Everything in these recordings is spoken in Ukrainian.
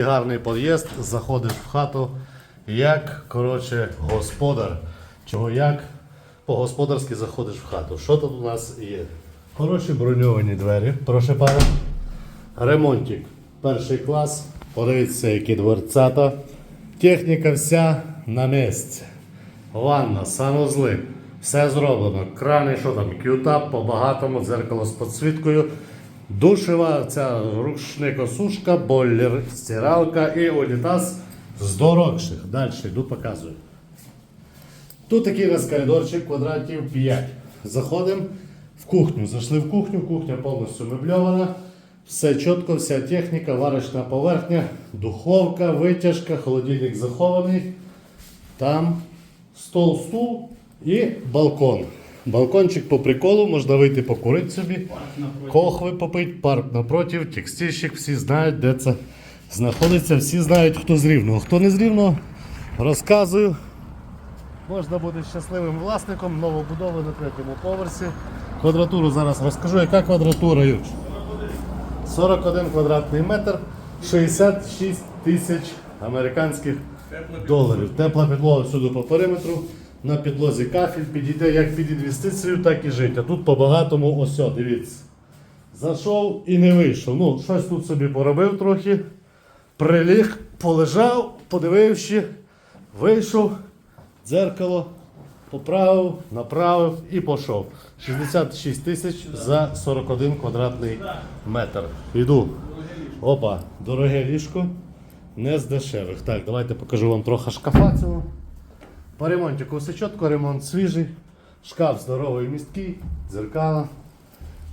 Гарний під'їзд, заходиш в хату, як коротше, господар. Чого як по-господарськи заходиш в хату. Що тут у нас є? Хороші броньовані двері, прошу пане. Ремонтик. Перший клас. Подивіться, які дверцята. Техніка вся на місці. Ванна, санузли. Все зроблено. Крани, що там, к'ютап, по-багатому, дзеркало з підсвіткою. Душева, ця рушникосушка, бойлер, стиралка і унітаз з дорогших. Далі йду показую. Тут такий у нас коридорчик квадратів 5. Заходимо в кухню. Зайшли в кухню, кухня повністю мебльована. Все чітко, вся техніка, варочна поверхня, духовка, витяжка, холодильник захований. Там стол, стул і балкон. Балкончик по приколу, можна вийти покурити собі. Кохви попить, парк напротив, текстильщик, всі знають, де це знаходиться, всі знають, хто з рівного. Хто не з рівного, розказую. Можна бути щасливим власником новобудови на третьому поверсі. Квадратуру зараз розкажу. Яка квадратура, Юрч? 41 квадратний метр, 66 тисяч американських доларів. Тепла підлога всюди по периметру. На підлозі кафель підійде як під інвестицію, так і життя. Тут по-багатому ось, дивіться. Зайшов і не вийшов. Ну, щось тут собі поробив трохи. Приліг, полежав, подививши, вийшов, дзеркало, поправив, направив і пішов. 66 тисяч за 41 квадратний метр. Йду. Опа, дороге ліжко. Не з дешевих. Так, давайте покажу вам трохи шкафа цього. По ремонтику все чітко, ремонт свіжий. Шкаф здоровий місткий, дзеркала.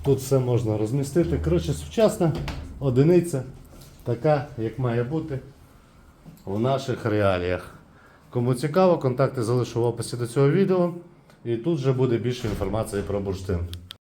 Тут все можна розмістити. Коротше, сучасна одиниця, така, як має бути в наших реаліях. Кому цікаво, контакти залишу в описі до цього відео. І тут вже буде більше інформації про бурштин.